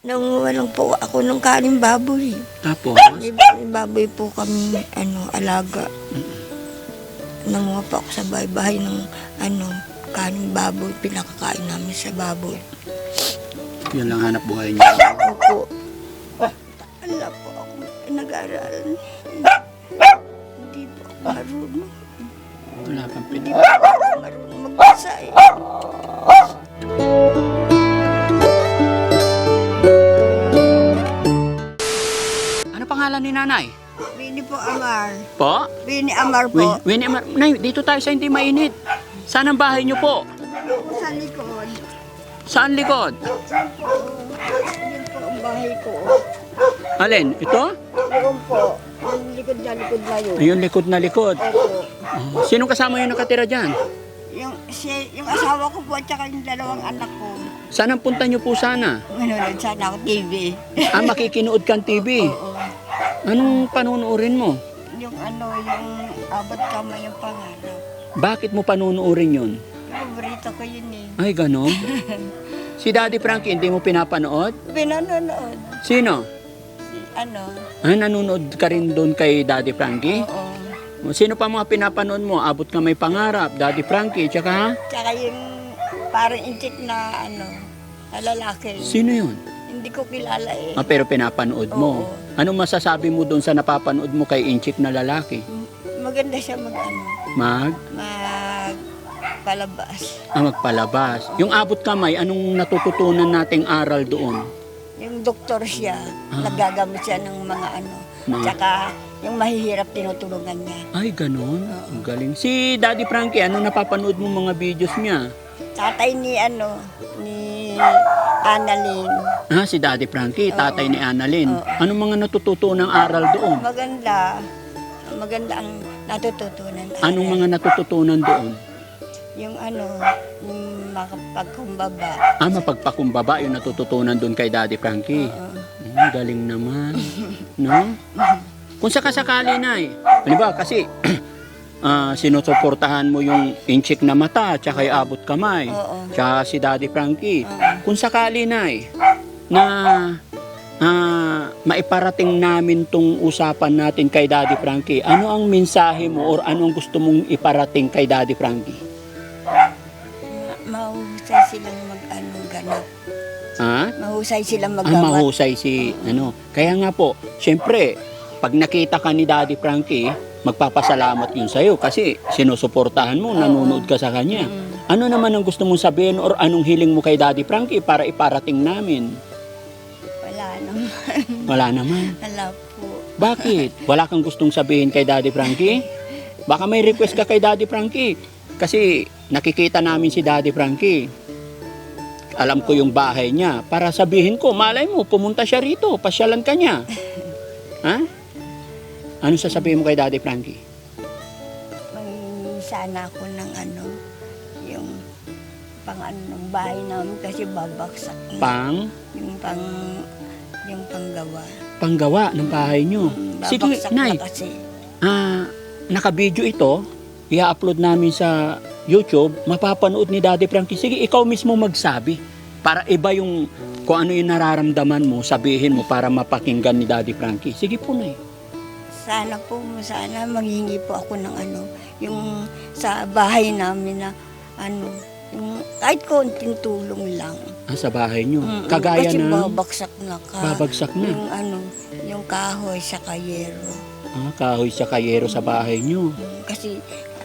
Nanguha lang po ako ng kanin baboy. Tapos, May, may baboy po kami, ano, alaga. Nanguha po ako sa bahay-bahay ng, ano, kanin baboy. Pinakakain namin sa baboy. yun lang hanap buhay niya. Opo. Wala po ako nag-aaral. Hindi po ako marunong. Wala kang Hindi pinag... pangalan ni nanay? Bini po Amar. Po? Bini Amar Win, po. Winnie Amar. Nay, dito tayo sa hindi mainit. Saan ang bahay niyo po? Sa likod. Saan likod? Yun po ang bahay ko. Alin? Ito? Yun po. Yung likod na likod na yun. Ayun, likod na likod. Opo. Oh, Sinong kasama yung nakatira dyan? Yung, si, yung asawa ko po at saka yung dalawang anak ko. Saan ang punta niyo po sana? Manonood sana ako TV. Ah, makikinood kang TV. Oo. Anong panunuorin mo? Yung ano, yung abot kamay yung pangarap. Bakit mo panunuorin yun? Paborito ko yun eh. Ay, ganon. Si Daddy Frankie, hindi mo pinapanood? Pinanonood. Sino? Si, ano, Ah, nanonood ka rin doon kay Daddy Frankie? oo. Sino pa mga pinapanood mo? Abot ka may pangarap, Daddy Frankie, tsaka Tsaka yung parang inchik na ano, na lalaki. sino yun? Hindi ko kilala eh. Ah, pero pinapanood mo. Oo. Anong masasabi mo doon sa napapanood mo kay Inchik na lalaki? Maganda siya mag ano, Mag? mag palabas. Ah, magpalabas. Yung abot kamay, anong natututunan nating aral doon? Yung doktor siya, Ah. nagagamit siya ng mga ano. Mga- Tsaka yung mahihirap tinutulungan niya. Ay, ganon. Oo. Ang galing. Si Daddy Frankie, anong napapanood mo mga videos niya? Tatay ni ano, ni Annalyn. Ah, si Daddy Frankie, tatay ni Annalyn. Oo. Anong mga natututunan aral doon? Maganda. Maganda ang natututunan. Anong mga natututunan doon? Yung ano, yung makapagkumbaba. Ah, mapagpakumbaba yung natututunan doon kay Daddy Frankie. Oo. Mm, galing naman. No? Kung sakasakali na eh. Ba? Kasi ah, sinusuportahan mo yung inchik na mata, tsaka yung abot kamay, Oo. tsaka si Daddy Frankie. Oo. Kung sakali na eh, na ah, maiparating namin tong usapan natin kay Daddy Frankie, ano ang mensahe mo or ano ang gusto mong iparating kay Daddy Frankie? Ma- mahusay silang mag ano, ganap. Ha? Mahusay silang Ah, magawa. mahusay si ano. Kaya nga po, syempre, pag nakita ka ni Daddy Frankie, magpapasalamat yun sa'yo kasi sinusuportahan mo, nanonood ka sa kanya. Mm. Ano naman ang gusto mong sabihin or anong hiling mo kay Daddy Frankie para iparating namin? Wala naman. Wala naman. Wala po. Bakit? Wala kang gustong sabihin kay Daddy Frankie? Baka may request ka kay Daddy Frankie. Kasi nakikita namin si Daddy Frankie. Alam ko yung bahay niya. Para sabihin ko, malay mo, pumunta siya rito, pasyalan ka niya. Ha? Ano sasabihin mo kay Daddy Frankie? May sana ako ng ano, yung pang ano ng bahay namin kasi babaksak na. Pang, yung pang yung panggawa. panggawa ng bahay niyo. Mm, Sige, babaksak Nay. na kasi. Ah, naka-video ito. I-upload namin sa YouTube. Mapapanood ni Daddy Frankie. Sige, ikaw mismo magsabi. Para iba yung kung ano yung nararamdaman mo, sabihin mo para mapakinggan ni Daddy Frankie. Sige po, Nay. Sana po, sana manghingi po ako ng ano, yung sa bahay namin na ano, yung kahit konting tulong lang. Ah, sa bahay nyo. Mm, Kagaya kasi na babaksak na ka. babagsak na. Yung ano, yung kahoy sa kayero. Ah, kahoy sa kayero sa bahay nyo. Mm, Kasi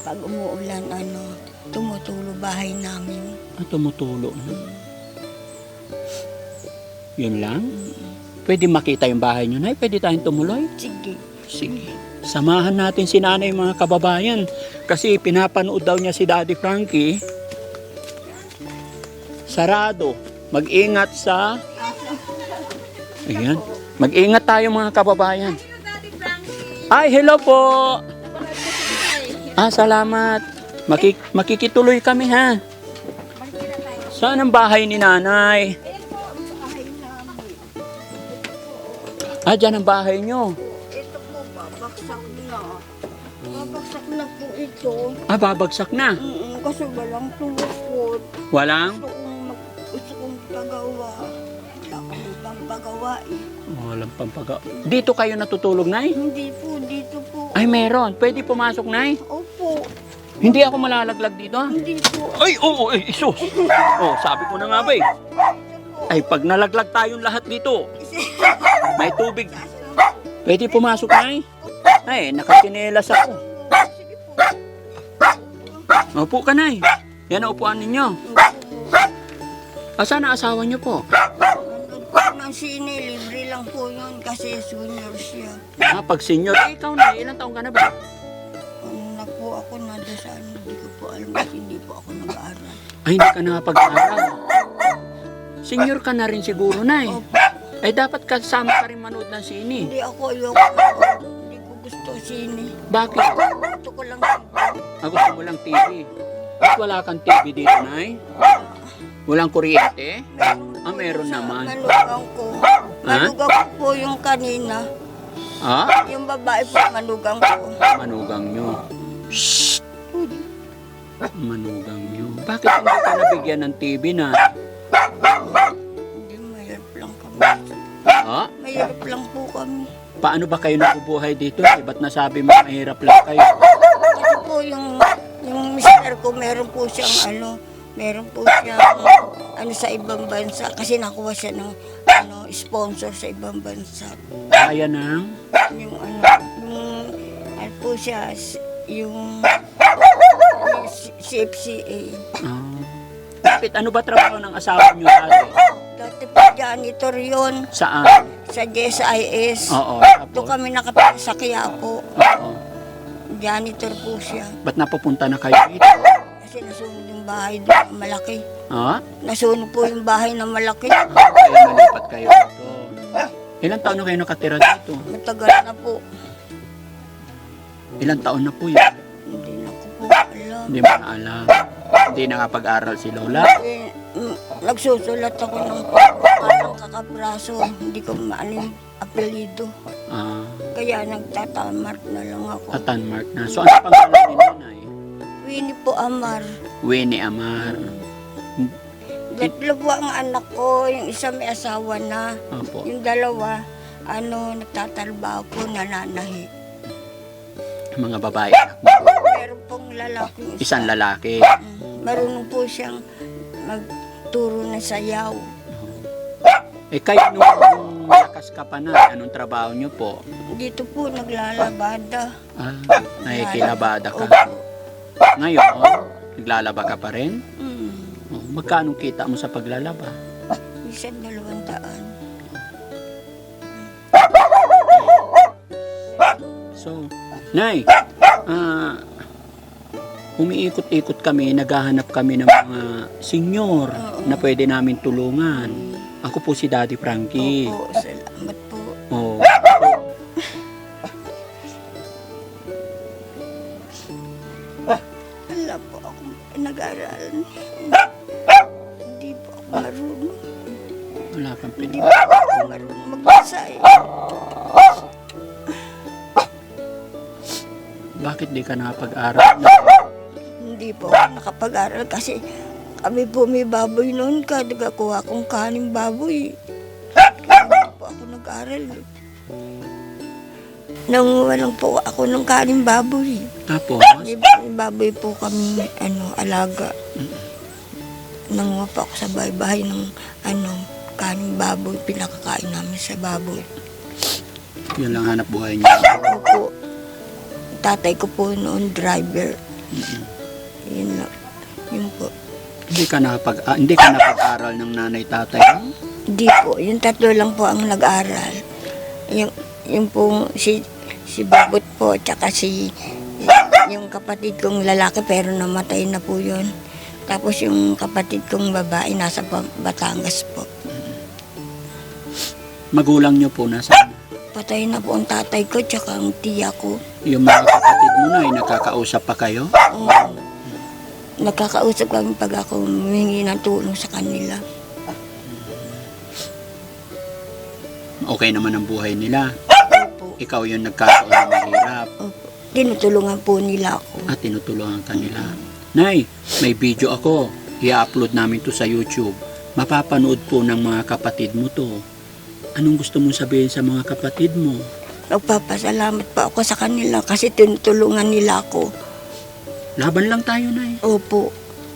pag umuulan, ano, tumutulo bahay namin. Ah, tumutulo na. Yun lang? Mm, Pwede makita yung bahay nyo, Nay? Pwede tayong tumuloy? Sige. Sige. Samahan natin si nanay mga kababayan. Kasi pinapanood daw niya si Daddy Frankie. Sarado. Mag-ingat sa... Ayan. Mag-ingat tayo mga kababayan. Ay, hello po. Ah, salamat. Maki makikituloy kami ha. Saan ang bahay ni nanay? Ah, dyan ang bahay nyo. Ito. Ah, babagsak na. Mm, kasi walang tulukot. Walang? Gusto kong, mag, gusto kong pagawa. Wala akong ibang pampagawa eh. Walang pampaga. Dito kayo natutulog, Nay? Hindi po, dito po. Ay, meron. Pwede pumasok, Nay? Opo, Hindi ako malalaglag dito, ah. hindi po. Ay, oo, ay, isus. Oh, sabi ko na nga ba eh. Ay, pag nalaglag tayong lahat dito, may tubig. Pwede pumasok, Nay? Ay, nakakinelas ako. Sige po. Opo ka, Nay. Yan ang upuan ninyo. Asa na asawa niyo po? Nandun po ng sine, libre lang po yun kasi senior siya. Ah, pag senior, eh, ikaw na, ilang taong ka na ba? Na po ako nado sa ano, hindi ko po alam kasi hindi po ako nag-aaral. Ay, hindi ka nakapag-aral. Senior ka na rin siguro, Nay. Opo, Ay, dapat kasama ka rin manood ng sini. hindi ako ayoko. Hindi ko gusto sine. Bakit? Ko lang Ah, gusto mo lang TV. Ba't wala kang TV dito, Nay? Walang kuryente? Ah, meron naman. Manugang ko. Manugang ko po yung kanina. Ah? Yung babae po, manugang ko. Manugang nyo. Shh! Manugang nyo. Bakit hindi ka nabigyan ng TV na? Hindi, mahirap lang kami. Ah? Mahirap lang po kami. Paano ba kayo nabubuhay dito? Eh, ba't nasabi mo mahirap lang kayo? Po yung, yung mister ko, meron po siyang ano, meron po siyang ano sa ibang bansa. Kasi nakuha siya ng ano, sponsor sa ibang bansa. Kaya ng... Yung ano, yung ano po siya, yung, yung CFCA. Ah. Bakit? Ano ba trabaho ng asawa nyo dati? Dati po janitor yun Saan? sa JSIS. Oo. Doon kami nakatira sa Quiapo. Oo. Janitor po siya. Ba't napupunta na kayo dito? Kasi nasunog yung bahay doon, malaki. Ah? Nasunog po yung bahay na malaki. Kaya malipat kayo dito. Ilang taon na kayo nakatira dito? Matagal na po. Ilang taon na po yan? Hindi na ko po alam. Hindi mo na alam. Hindi nakapag-aral si Lola. Eh, mm, nagsusulat ako ng parang kakabraso. Hindi ko maano yung apelido. Ah, Kaya nagtatamart na lang ako. Atan Mark na. So, ano pangalan ni Nanay? Winnie po Amar. Winnie Amar. Tatlo po ang anak ko. Yung isa may asawa na. Opo. Yung dalawa, ano, nagtatrabaho po, nananahi. Mga babae. Meron pong lalaki. Isang lalaki. Mm, Marunong po siyang magturo ng sayaw. Eh, kayo nung lakas ka pa na, anong trabaho nyo po? Dito po naglalabada. Ah, nakikilabada ka. Opo. Ngayon, naglalaba ka pa rin? Mm, Oh, magkano kita mo sa paglalaba? isang dalawang daan. So, Nay, ah, umiikot-ikot kami, naghahanap kami ng mga senior Oo. na pwede namin tulungan. Ako po si Daddy Frankie. Opo, nag-aral. Hindi po ako marunong. Wala kang Hindi pinag... po ako marunong magbasa eh. Bakit di ka nakapag-aral? Hindi po ako nakapag-aral kasi kami po may baboy noon. Kada kuha kong kaning baboy. Hindi po ako nag-aral. eh. Nanguha lang po ako ng kaning baboy. Tapos, May, may baboy po kami ano, alaga. Nanguha po ako sa bahay-bahay ng ano, kaning baboy. Pinakakain namin sa baboy. yun lang hanap buhay niya. Ako po, tatay ko po noon driver. Yun lang. Yun po. Hindi ka nakapag ah, hindi ka napag-aral ng nanay tatay mo? Hindi po, yung tatlo lang po ang nag-aral. Yung, yung po, si, si Babot po, tsaka si, yung kapatid kong lalaki, pero namatay na po yun. Tapos yung kapatid kong babae, nasa Batangas po. Magulang niyo po nasaan? Patay na po ang tatay ko, tsaka ang tiya ko. Yung mga kapatid mo na, ay nakakausap pa kayo? Um, nakakausap kami pag ako humingi ng tulong sa kanila. Okay naman ang buhay nila. Ikaw yung nagkataon na mahirap opo. Tinutulungan po nila ako. at tinutulungan ka nila. Nay, may video ako. I-upload namin to sa YouTube. Mapapanood po ng mga kapatid mo to. Anong gusto mong sabihin sa mga kapatid mo? Nagpapasalamat pa ako sa kanila kasi tinutulungan nila ako. Laban lang tayo, Nay. Opo.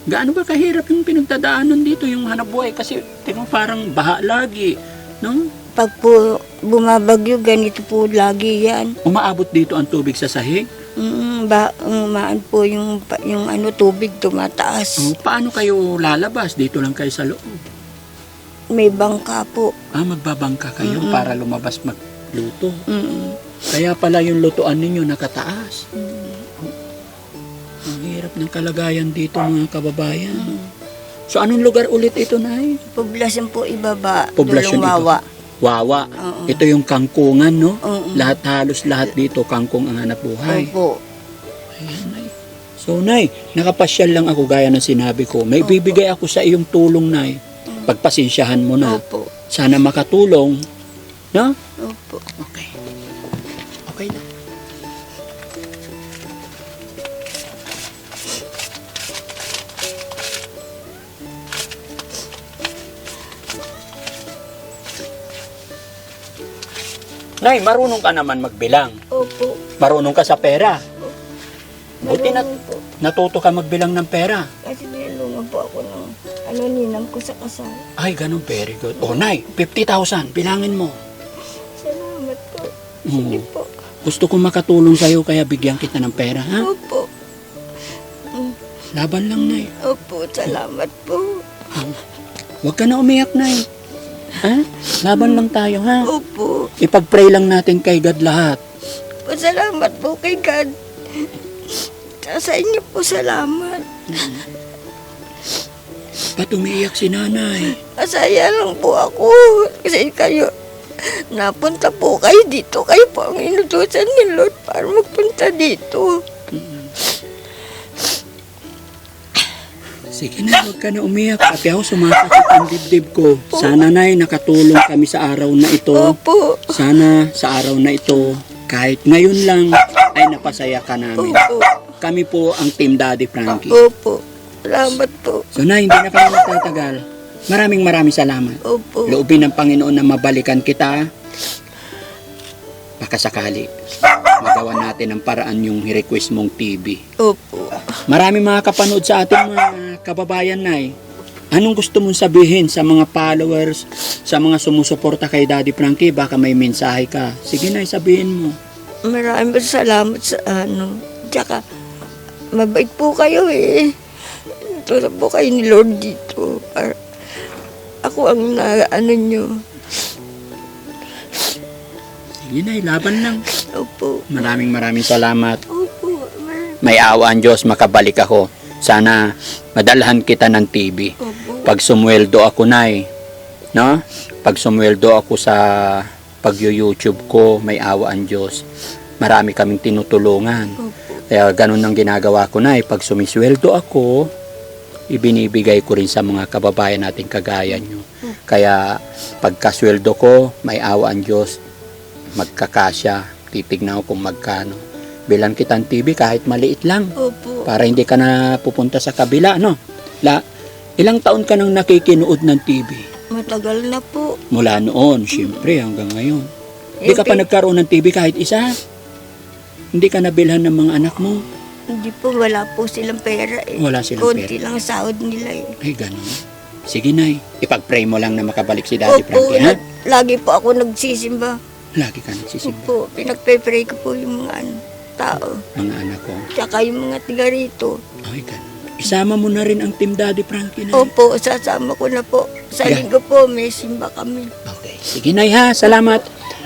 Gaano ba kahirap yung pinagdadaanan dito, yung hanap buhay? Kasi tingnan parang baha lagi, no? Pag po bumabagyo, ganito po lagi yan. Umaabot dito ang tubig sa sahig. Mm, ba, umaan po yung, yung ano, tubig tumataas. Oh, paano kayo lalabas? Dito lang kayo sa loob. May bangka po. Ah, magbabangka kayo Mm-mm. para lumabas magluto. Mm, Kaya pala yung lutuan ninyo nakataas. Ang hirap ng kalagayan dito mga kababayan. So anong lugar ulit ito, Nay? Poblasyon po ibaba. Poblasyon Dulong ito. Wawa. Wawa. Oo. Ito yung kangkungan, no? Oo. Lahat halos lahat dito kangkong ang hanap buhay. Opo. Ayan, Nay. So, Nay, nakapasyal lang ako gaya ng sinabi ko. May bibigay ako sa iyong tulong, Nay. Pagpasensyahan mo na. Opo. Sana makatulong. No? Opo. Nay, marunong ka naman magbilang. Opo. Marunong ka sa pera. Buti na Marunong po. natuto ka magbilang ng pera. Kasi nilungan po ako ng ano ninang ko sa kasal. Ay, ganun. Very good. Oh, Nay, 50,000. Bilangin mo. Salamat po. Mm. Sige po. Gusto kong makatulong sa'yo kaya bigyan kita ng pera, ha? Opo. Mm, Laban lang, Nay. Opo, salamat po. Huwag ka na umiyak, Nay. Ha? Laban lang tayo, ha? Opo. Ipag-pray lang natin kay God lahat. Pasalamat po kay God. Sa inyo po salamat. Ba't umiiyak si nanay? Masaya lang po ako. Kasi kayo, napunta po kayo dito. Kayo po ang inutusan ni Lord para magpunta dito. Sige na, huwag ka na umiyak. Pati ako sumasakit ang dibdib ko. Sana, Nay, nakatulong kami sa araw na ito. Opo. Sana sa araw na ito, kahit ngayon lang, ay napasaya ka namin. Opo. Kami po ang Team Daddy Frankie. Opo. Salamat po. So, Nay, hindi na kami magtatagal. Maraming maraming salamat. Opo. Loobin ng Panginoon na mabalikan kita. Baka sakali, magawa natin ang paraan yung request mong TV. Opo. Maraming mga kapanood sa ating mga kababayan na Anong gusto mong sabihin sa mga followers, sa mga sumusuporta kay Daddy Frankie? Baka may mensahe ka. Sige na, sabihin mo. Maraming salamat sa ano. Tsaka, mabait po kayo eh. Tulad po kayo ni Lord dito. Para, ako ang na, ano nyo. Sige na, laban lang. Opo. Maraming maraming salamat. Opo. Mar- May awa ang Diyos, makabalik ako. Sana madalhan kita ng TV. Pag sumweldo ako, Nay, no? Pag sumweldo ako sa pag-YouTube ko, may awa ang Diyos. Marami kaming tinutulungan. Kaya ganun ang ginagawa ko na Pag sumisweldo ako, ibinibigay ko rin sa mga kababayan natin kagaya nyo. Kaya pagkasweldo ko, may awa ang Diyos. Magkakasya. Titignan ko kung magkano. Bilang kitang TV kahit maliit lang. Opo. Para hindi ka na pupunta sa kabila, no? La, ilang taon ka nang nakikinood ng TV? Matagal na po. Mula noon, syempre, hanggang ngayon. Hindi ka pa nagkaroon ng TV kahit isa? Hindi ka nabilhan ng mga anak mo? Hindi po, wala po silang pera eh. Wala silang Konti pera. lang sahod nila eh. Ay, ganun. Sige, Nay. Ipag-pray mo lang na makabalik si Daddy Opo, Frankie, ha? lag- lagi po ako nagsisimba. Lagi ka nagsisimba. Opo, pinagpe-pray ko po yung mga ano, tao. Mga anak ko. Tsaka yung mga tiga rito. Ay, ganun. Isama mo na rin ang Team Daddy Frankie, Nay. Opo, sasama ko na po. Sa Yeah. linggo po, may simba kami. Okay. Sige, Nay, ha? Salamat.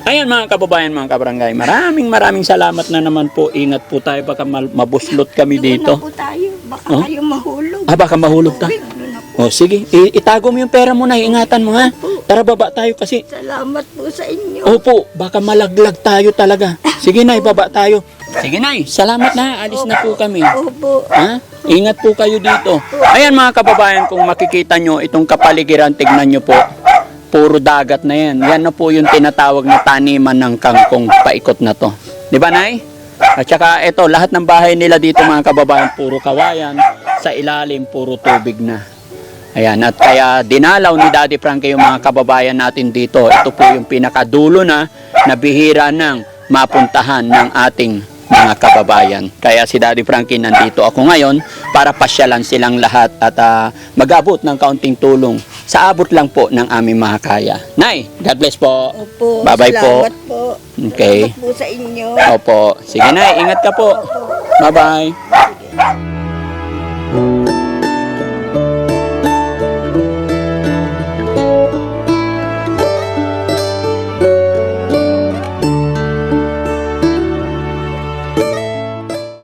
Ayan mga kababayan, mga kabarangay. Maraming maraming salamat na naman po. Ingat po tayo. Baka mabuslot kami Doon dito. na po tayo. Baka Oh? kayo mahulog. Ah, baka mahulog ta. Tubig, doon na po. O, sige. I- itago mo yung pera mo na. Ingatan mo, ha? Tara, baba tayo kasi. Salamat po sa inyo. Opo, baka malaglag tayo talaga. Sige, Nay, baba tayo. Sige, Nay. Salamat na. Alis na po kami. Opo. Ha? Ingat po kayo dito. Ayan mga kababayan, kung makikita nyo itong kapaligiran, tignan nyo po. Puro dagat na yan. Yan na po yung tinatawag na taniman ng kangkong paikot na to. Di ba, Nay? At saka ito, lahat ng bahay nila dito mga kababayan, puro kawayan. Sa ilalim, puro tubig na. Ayan, at kaya dinalaw ni Daddy Frankie yung mga kababayan natin dito. Ito po yung pinakadulo na nabihira ng mapuntahan ng ating mga kababayan. Kaya si Daddy Frankie nandito ako ngayon para pasyalan silang lahat at ah, mag-abot ng kaunting tulong sa abot lang po ng aming makakaya. Nay, God bless po. Opo, Bye-bye po. po. Okay. Salamat po sa inyo. Opo. Sige Nay, ingat ka po. Bye-bye.